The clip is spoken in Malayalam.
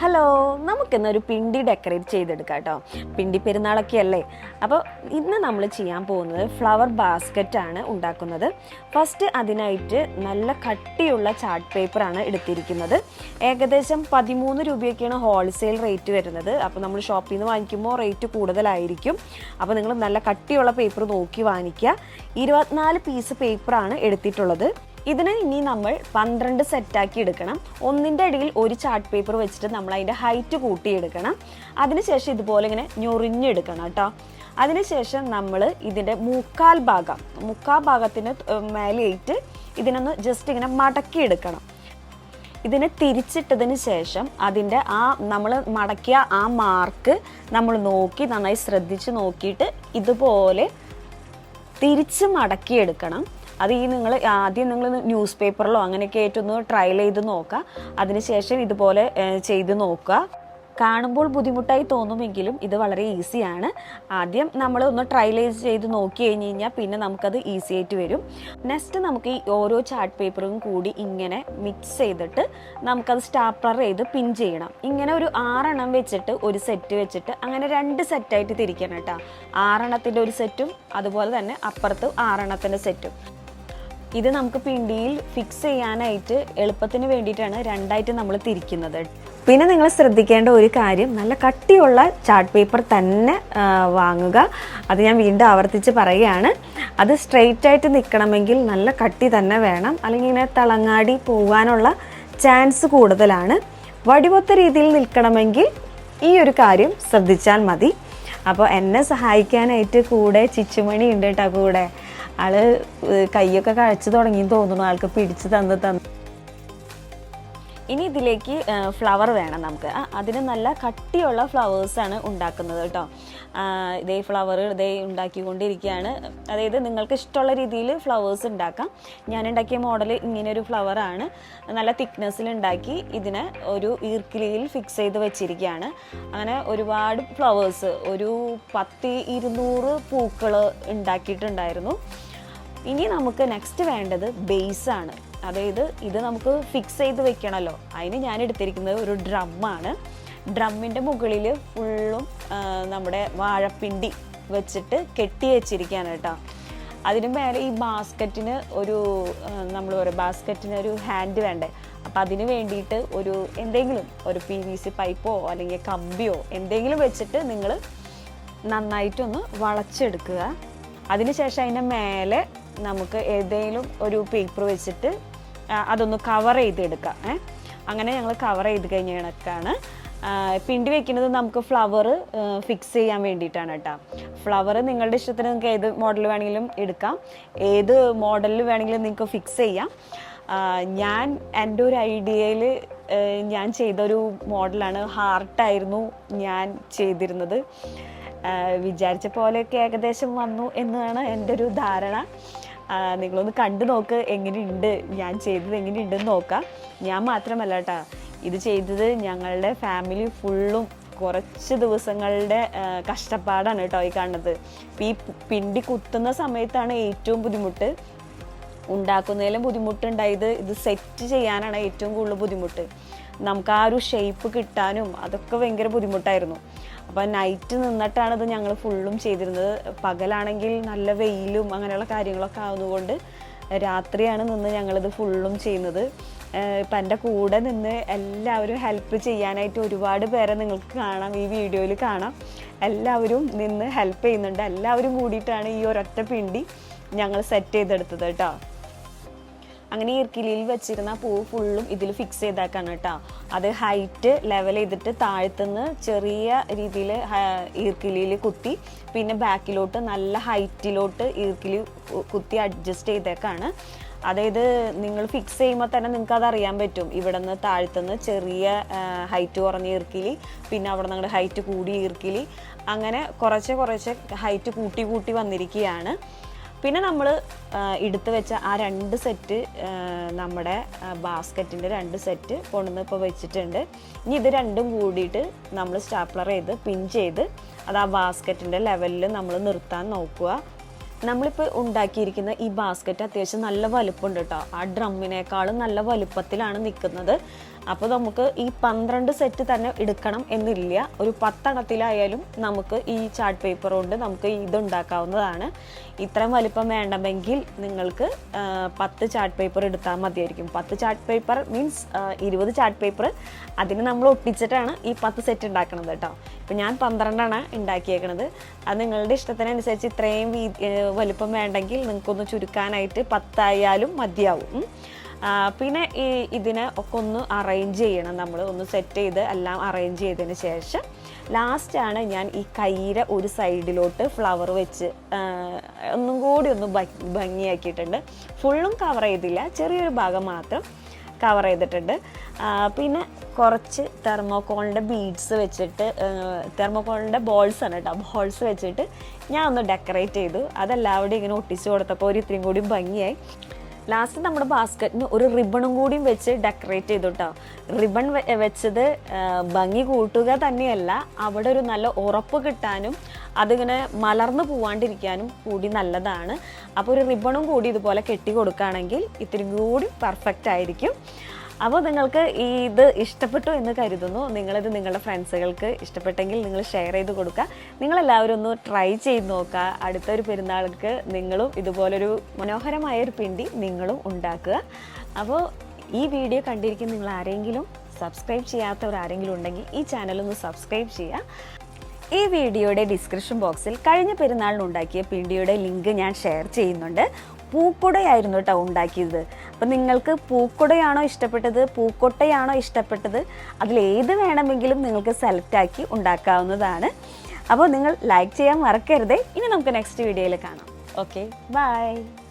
ഹലോ നമുക്കിന്നൊരു പിണ്ടി ഡെക്കറേറ്റ് ചെയ്തെടുക്കാം കേട്ടോ പിണ്ടി പെരുന്നാളൊക്കെ അല്ലേ അപ്പോൾ ഇന്ന് നമ്മൾ ചെയ്യാൻ പോകുന്നത് ഫ്ലവർ ബാസ്ക്കറ്റ് ആണ് ഉണ്ടാക്കുന്നത്. ഫസ്റ്റ് അതിനായിട്ട് നല്ല കട്ടിയുള്ള ചാർട്ട് പേപ്പറാണ് എടുത്തിരിക്കുന്നത്. ഏകദേശം പതിമൂന്ന് രൂപയൊക്കെയാണ് ഹോൾസെയിൽ റേറ്റ് വരുന്നത്. അപ്പോൾ നമ്മൾ ഷോപ്പിൽ നിന്ന് വാങ്ങിക്കുമ്പോൾ റേറ്റ് കൂടുതലായിരിക്കും. അപ്പോൾ നിങ്ങൾ നല്ല കട്ടിയുള്ള പേപ്പർ നോക്കി വാങ്ങിക്കുക. ഇരുപത്തിനാല് പീസ് പേപ്പറാണ് എടുത്തിട്ടുള്ളത്. ഇതിന് ഇനി നമ്മൾ പന്ത്രണ്ട് സെറ്റാക്കി എടുക്കണം. ഒന്നിന്റെ അടിയിൽ ഒരു ചാർട്ട് പേപ്പർ വെച്ചിട്ട് നമ്മൾ അതിന്റെ ഹൈറ്റ് കൂട്ടിയെടുക്കണം. അതിനുശേഷം ഇതുപോലെ ഇങ്ങനെ ഞൊറിഞ്ഞെടുക്കണം കേട്ടോ. അതിനുശേഷം നമ്മൾ ഇതിന്റെ മുക്കാൽ ഭാഗം മുക്കാൽ ഭാഗത്തിന് മേലെയായിട്ട് ഇതിനൊന്ന് ജസ്റ്റ് ഇങ്ങനെ മടക്കിയെടുക്കണം. ഇതിനെ തിരിച്ചിട്ടതിന് ശേഷം അതിന്റെ ആ നമ്മൾ മടക്കിയ ആ മാർക്ക് നമ്മൾ നോക്കി നന്നായി ശ്രദ്ധിച്ച് നോക്കിയിട്ട് ഇതുപോലെ തിരിച്ച് മടക്കിയെടുക്കണം. അത് ഈ നിങ്ങൾ ആദ്യം നിങ്ങൾ ന്യൂസ് പേപ്പറിലോ അങ്ങനെയൊക്കെ ആയിട്ടൊന്ന് ട്രയൽ ചെയ്ത് നോക്കുക. അതിനുശേഷം ഇതുപോലെ ചെയ്ത് നോക്കുക. കാണുമ്പോൾ ബുദ്ധിമുട്ടായി തോന്നുമെങ്കിലും ഇത് വളരെ ഈസിയാണ്. ആദ്യം നമ്മൾ ഒന്ന് ട്രയൽ ചെയ്ത് നോക്കി കഴിഞ്ഞ് കഴിഞ്ഞാൽ പിന്നെ നമുക്കത് ഈസി ആയിട്ട് വരും. നെക്സ്റ്റ് നമുക്ക് ഈ ഓരോ ചാർട്ട് പേപ്പറും കൂടി ഇങ്ങനെ മിക്സ് ചെയ്തിട്ട് നമുക്കത് സ്റ്റാപ്ലർ ചെയ്ത് പിൻ ചെയ്യണം. ഇങ്ങനെ ഒരു ആറെണ്ണം വെച്ചിട്ട് ഒരു സെറ്റ് വെച്ചിട്ട് അങ്ങനെ രണ്ട് സെറ്റായിട്ട് തിരിക്കണം കേട്ടോ. ആറെണ്ണത്തിന്റെ ഒരു സെറ്റും അതുപോലെ തന്നെ അപ്പുറത്ത് ആറെണ്ണത്തിന്റെ സെറ്റും ഇത് നമുക്ക് പിണ്ടിയിൽ ഫിക്സ് ചെയ്യാനായിട്ട് എളുപ്പത്തിന് വേണ്ടിയിട്ടാണ് രണ്ടായിട്ട് നമ്മൾ തിരിക്കുന്നത്. പിന്നെ നിങ്ങൾ ശ്രദ്ധിക്കേണ്ട ഒരു കാര്യം നല്ല കട്ടിയുള്ള ചാർട്ട് പേപ്പർ തന്നെ വാങ്ങുക. അത് ഞാൻ വീണ്ടും ആവർത്തിച്ച് പറയുകയാണ്. അത് സ്ട്രെയിറ്റ് ആയിട്ട് നിൽക്കണമെങ്കിൽ നല്ല കട്ടി തന്നെ വേണം. അല്ലെങ്കിൽ ഇങ്ങനെ തളങ്ങാടി പോകാനുള്ള ചാൻസ് കൂടുതലാണ്. വടിവൊത്ത രീതിയിൽ നിൽക്കണമെങ്കിൽ ഈ ഒരു കാര്യം ശ്രദ്ധിച്ചാൽ മതി. അപ്പോൾ എന്നെ സഹായിക്കാനായിട്ട് കൂടെ ചിച്ചുമണി ഉണ്ട് കേട്ടോ കൂടെ. ആൾ കൈയൊക്കെ കഴിച്ചു തുടങ്ങി തോന്നുന്നു. ആൾക്ക് പിടിച്ച് തന്ന് തന്ന്. ഇനി ഇതിലേക്ക് ഫ്ലവർ വേണം നമുക്ക്. അതിന് നല്ല കട്ടിയുള്ള ഫ്ലവേഴ്സാണ് ഉണ്ടാക്കുന്നത് കേട്ടോ. ഇതേ ഫ്ലവർ ഇതേ ഉണ്ടാക്കിക്കൊണ്ടിരിക്കുകയാണ്. അതായത് നിങ്ങൾക്ക് ഇഷ്ടമുള്ള രീതിയിൽ ഫ്ലവേഴ്സ് ഉണ്ടാക്കാം. ഞാൻ ഉണ്ടാക്കിയ മോഡൽ ഇങ്ങനെ ഒരു ഫ്ലവറാണ് നല്ല തിക്നെസ്സിൽ ഉണ്ടാക്കി ഇതിനെ ഒരു ഈർക്കിലിയിൽ ഫിക്സ് ചെയ്ത് വെച്ചിരിക്കുകയാണ്. അങ്ങനെ ഒരുപാട് ഫ്ലവേഴ്സ് ഒരു പത്ത് ഇരുന്നൂറ് പൂക്കൾ ഉണ്ടാക്കിയിട്ടുണ്ടായിരുന്നു. ഇനി നമുക്ക് നെക്സ്റ്റ് വേണ്ടത് ബേസാണ് അതായത് ഇത് നമുക്ക് ഫിക്സ് ചെയ്ത് വെക്കണമല്ലോ അതിന് ഞാൻ എടുത്തിരിക്കുന്നത് ഒരു ഡ്രമ്മാണ് ഡ്രമ്മിന്റെ മുകളിൽ ഫുള്ളും നമ്മുടെ വാഴപ്പിണ്ടി വെച്ചിട്ട് കെട്ടി വെച്ചിരിക്കുകയാണ് കേട്ടോ. അതിന് മേലെ ഈ ബാസ്ക്കറ്റിന് ഒരു നമ്മൾ ഒരു ബാസ്ക്കറ്റിന് ഒരു ഹാൻഡ് വേണ്ടേ. അപ്പം അതിന് വേണ്ടിയിട്ട് ഒരു എന്തെങ്കിലും ഒരു പി വി സി പൈപ്പോ അല്ലെങ്കിൽ കമ്പിയോ എന്തെങ്കിലും വെച്ചിട്ട് നിങ്ങൾ നന്നായിട്ടൊന്ന് വളച്ചെടുക്കുക. അതിനുശേഷം അതിന്റെ മേലെ നമുക്ക് ഏതെങ്കിലും ഒരു പേപ്പർ വെച്ചിട്ട് അതൊന്ന് കവർ ചെയ്തെടുക്കാം ഏ? അങ്ങനെ ഞങ്ങൾ കവർ ചെയ്ത് കഴിഞ്ഞ കണക്കാണ്. പിണ്ടി വെക്കുന്നത് നമുക്ക് ഫ്ലവർ ഫിക്സ് ചെയ്യാൻ വേണ്ടിയിട്ടാണ് കേട്ടോ. ഫ്ലവർ നിങ്ങളുടെ ഇഷ്ടത്തിന് നിങ്ങൾക്ക് ഏത് മോഡൽ വേണമെങ്കിലും എടുക്കാം. ഏത് മോഡലിൽ വേണമെങ്കിലും നിങ്ങൾക്ക് ഫിക്സ് ചെയ്യാം. ഞാൻ എന്റെ ഒരു ഐഡിയയിൽ ഞാൻ ചെയ്തൊരു മോഡലാണ് ഹാർട്ടായിരുന്നു ഞാൻ ചെയ്തിരുന്നത്. വിചാരിച്ച പോലെയൊക്കെ ഏകദേശം വന്നു എന്നാണ് എന്റെ ഒരു ധാരണ. നിങ്ങളൊന്ന് കണ്ടു നോക്ക് എങ്ങനെയുണ്ട്. ഞാൻ ചെയ്തത് എങ്ങനെയുണ്ടെന്ന് നോക്കാം. ഞാൻ മാത്രമല്ല കേട്ടോ ഇത് ചെയ്തത് ഞങ്ങളുടെ ഫാമിലി ഫുള്ളും കുറച്ച് ദിവസങ്ങളുടെ കഷ്ടപ്പാടാണ് കേട്ടോ ഈ കാണുന്നത്. ഈ പിണ്ടി കുത്തുന്ന സമയത്താണ് ഏറ്റവും ബുദ്ധിമുട്ട്. ഉണ്ടാക്കുന്നതിലും ബുദ്ധിമുട്ടുണ്ടായത് ഇത് സെറ്റ് ചെയ്യാനാണ് ഏറ്റവും കൂടുതൽ ബുദ്ധിമുട്ട്. നമുക്ക് ആ ഒരു ഷേപ്പ് കിട്ടാനും അതൊക്കെ ഭയങ്കര ബുദ്ധിമുട്ടായിരുന്നു. അപ്പോൾ നൈറ്റ് നിന്നിട്ടാണ് ഇത് ഞങ്ങൾ ഫുള്ളും ചെയ്തിരുന്നത്. പകലാണെങ്കിൽ നല്ല വെയിലും അങ്ങനെയുള്ള കാര്യങ്ങളൊക്കെ ആവുന്നതുകൊണ്ട് രാത്രിയാണ് നിന്ന് ഞങ്ങളിത് ഫുള്ളും ചെയ്യുന്നത്. ഇപ്പം എന്റെ കൂടെ നിന്ന് എല്ലാവരും ഹെൽപ്പ് ചെയ്യാനായിട്ട് ഒരുപാട് പേരെ നിങ്ങൾക്ക് കാണാം ഈ വീഡിയോയിൽ കാണാം. എല്ലാവരും നിന്ന് ഹെൽപ്പ് ചെയ്യുന്നുണ്ട്. എല്ലാവരും കൂടിയിട്ടാണ് ഈ ഒരൊറ്റ പിണ്ടി ഞങ്ങൾ സെറ്റ് ചെയ്തെടുത്തത് കേട്ടോ. അങ്ങനെ ഈർക്കിലിയിൽ വെച്ചിരുന്ന പൂവ് ഫുള്ളും ഇതിൽ ഫിക്സ് ചെയ്തേക്കാണ് കേട്ടോ. അത് ഹൈറ്റ് ലെവൽ ചെയ്തിട്ട് താഴ്ത്തുനിന്ന് ചെറിയ രീതിയിൽ ഈർക്കിലിയിൽ കുത്തി പിന്നെ ബാക്കിലോട്ട് നല്ല ഹൈറ്റിലോട്ട് ഈർക്കിലി കുത്തി അഡ്ജസ്റ്റ് ചെയ്തേക്കാണ്. അതായത് നിങ്ങൾ ഫിക്സ് ചെയ്യുമ്പോൾ തന്നെ നിങ്ങൾക്ക് അത് അറിയാൻ പറ്റും. ഇവിടെ നിന്ന് താഴ്ത്തുനിന്ന് ചെറിയ ഹൈറ്റ് കുറഞ്ഞ ഈർക്കിലി പിന്നെ അവിടെ നിങ്ങളുടെ ഹൈറ്റ് കൂടി ഈർക്കിലി അങ്ങനെ കുറച്ച് കുറച്ച് ഹൈറ്റ് കൂട്ടി കൂട്ടി വന്നിരിക്കുകയാണ്. പിന്നെ നമ്മൾ എടുത്തു വെച്ച ആ രണ്ട് സെറ്റ് നമ്മുടെ ബാസ്ക്കറ്റിന്റെ രണ്ട് സെറ്റ് കൊണ്ടുവന്ന് ഇപ്പോൾ വെച്ചിട്ടുണ്ട്. ഇനി ഇത് രണ്ടും കൂടിയിട്ട് നമ്മൾ സ്റ്റാപ്ലർ ചെയ്ത് പിൻ ചെയ്ത് അത് ആ ബാസ്ക്കറ്റിന്റെ ലെവലിൽ നമ്മൾ നിർത്താൻ നോക്കുക. നമ്മളിപ്പോൾ ഉണ്ടാക്കിയിരിക്കുന്ന ഈ ബാസ്ക്കറ്റ് അത്യാവശ്യം നല്ല വലുപ്പമുണ്ട് കേട്ടോ ആ ഡ്രമ്മിനേക്കാളും നല്ല വലുപ്പത്തിലാണ് നിൽക്കുന്നത് അപ്പോൾ നമുക്ക് ഈ പന്ത്രണ്ട് സെറ്റ് തന്നെ എടുക്കണം എന്നില്ല. ഒരു പത്തെണ്ണത്തിലായാലും നമുക്ക് ഈ ചാർട്ട് പേപ്പർ കൊണ്ട് നമുക്ക് ഇതുണ്ടാക്കാവുന്നതാണ്. ഇത്രയും വലിപ്പം വേണമെങ്കിൽ നിങ്ങൾക്ക് പത്ത് ചാർട്ട് പേപ്പർ എടുത്താൽ മതിയായിരിക്കും. പത്ത് ചാർട്ട് പേപ്പർ മീൻസ് ഇരുപത് ചാർട്ട് പേപ്പർ അതിന് നമ്മൾ ഒട്ടിച്ചിട്ടാണ് ഈ പത്ത് സെറ്റ് ഉണ്ടാക്കുന്നത് കേട്ടോ. ഇപ്പം ഞാൻ പന്ത്രണ്ടാണ് ഉണ്ടാക്കിയേക്കണത്. അത് നിങ്ങളുടെ ഇഷ്ടത്തിനനുസരിച്ച് ഇത്രയും വലുപ്പം വേണ്ടെങ്കിൽ നിങ്ങൾക്കൊന്ന് ചുരുക്കാനായിട്ട് പത്തായാലും മതിയാവും. പിന്നെ ഈ ഇതിനെ ഒക്കെ ഒന്ന് അറേഞ്ച് ചെയ്യണം. നമ്മൾ ഒന്ന് സെറ്റ് ചെയ്ത് എല്ലാം അറേഞ്ച് ചെയ്തതിന് ശേഷം ലാസ്റ്റാണ് ഞാൻ ഈ കയ്യിലെ ഒരു സൈഡിലോട്ട് ഫ്ലവർ വെച്ച് ഒന്നും കൂടി ഒന്ന് ഭംഗിയാക്കിയിട്ടുണ്ട്. ഫുള്ളും കവർ ചെയ്തില്ല. ചെറിയൊരു ഭാഗം മാത്രം കവർ ചെയ്തിട്ടുണ്ട്. പിന്നെ കുറച്ച് തെർമോക്കോളിന്റെ ബീഡ്സ് വെച്ചിട്ട് തെർമോക്കോളിന്റെ ബോൾസ് ആണ് കേട്ടോ ബോൾസ് വെച്ചിട്ട് ഞാൻ ഒന്ന് ഡെക്കറേറ്റ് ചെയ്തു. അതെല്ലാവരുടെയും ഇങ്ങനെ ഒട്ടിച്ചു കൊടുത്തപ്പോൾ ഒരു ഇത്രയും കൂടി ഭംഗിയായി. ലാസ്റ്റ് നമ്മുടെ ബാസ്ക്കറ്റിന് ഒരു റിബണും കൂടിയും വെച്ച് ഡെക്കറേറ്റ് ചെയ്തു കേട്ടോ റിബൺ വെച്ചത് ഭംഗി കൂട്ടുക തന്നെയല്ല അവിടെ ഒരു നല്ല ഉറപ്പ് കിട്ടാനും അതിങ്ങനെ മലർന്നു പോവാണ്ടിരിക്കാനും കൂടി നല്ലതാണ്. അപ്പോൾ ഒരു റിബണും കൂടി ഇതുപോലെ കെട്ടി കൊടുക്കുകയാണെങ്കിൽ ഇത്തിരി കൂടി പെർഫെക്റ്റ് ആയിരിക്കും. അപ്പോൾ നിങ്ങൾക്ക് ഈ ഇത് ഇഷ്ടപ്പെട്ടു എന്ന് കരുതുന്നു. നിങ്ങളിത് നിങ്ങളുടെ ഫ്രണ്ട്സുകൾക്ക് ഇഷ്ടപ്പെട്ടെങ്കിൽ നിങ്ങൾ ഷെയർ ചെയ്ത് കൊടുക്കുക. നിങ്ങളെല്ലാവരും ഒന്ന് ട്രൈ ചെയ്ത് നോക്കുക. അടുത്തൊരു പെരുന്നാൾക്ക് നിങ്ങളും ഇതുപോലൊരു മനോഹരമായ ഒരു പിണ്ടി നിങ്ങളും ഉണ്ടാക്കുക. അപ്പോൾ ഈ വീഡിയോ കണ്ടിരിക്കുന്ന നിങ്ങൾ ആരെങ്കിലും സബ്സ്ക്രൈബ് ചെയ്യാത്തവർ ആരെങ്കിലും ഉണ്ടെങ്കിൽ ഈ ചാനൽ ഒന്ന് സബ്സ്ക്രൈബ് ചെയ്യുക. ഈ വീഡിയോയുടെ ഡിസ്ക്രിപ്ഷൻ ബോക്സിൽ കഴിഞ്ഞ പെരുന്നാളിനുണ്ടാക്കിയ പിണ്ടിയുടെ ലിങ്ക് ഞാൻ ഷെയർ ചെയ്യുന്നുണ്ട്. പൂക്കുടയായിരുന്നു കേട്ടോ ഉണ്ടാക്കിയത്. അപ്പം നിങ്ങൾക്ക് പൂക്കുടയാണോ ഇഷ്ടപ്പെട്ടത്? പൂക്കൊട്ടയാണോ ഇഷ്ടപ്പെട്ടത്? അതിലേത് വേണമെങ്കിലും നിങ്ങൾക്ക് സെലക്ട് ആക്കി ഉണ്ടാക്കാവുന്നതാണ്. അപ്പോൾ നിങ്ങൾ ലൈക്ക് ചെയ്യാൻ മറക്കരുതേ. ഇനി നമുക്ക് നെക്സ്റ്റ് വീഡിയോയിൽ കാണാം. Okay bye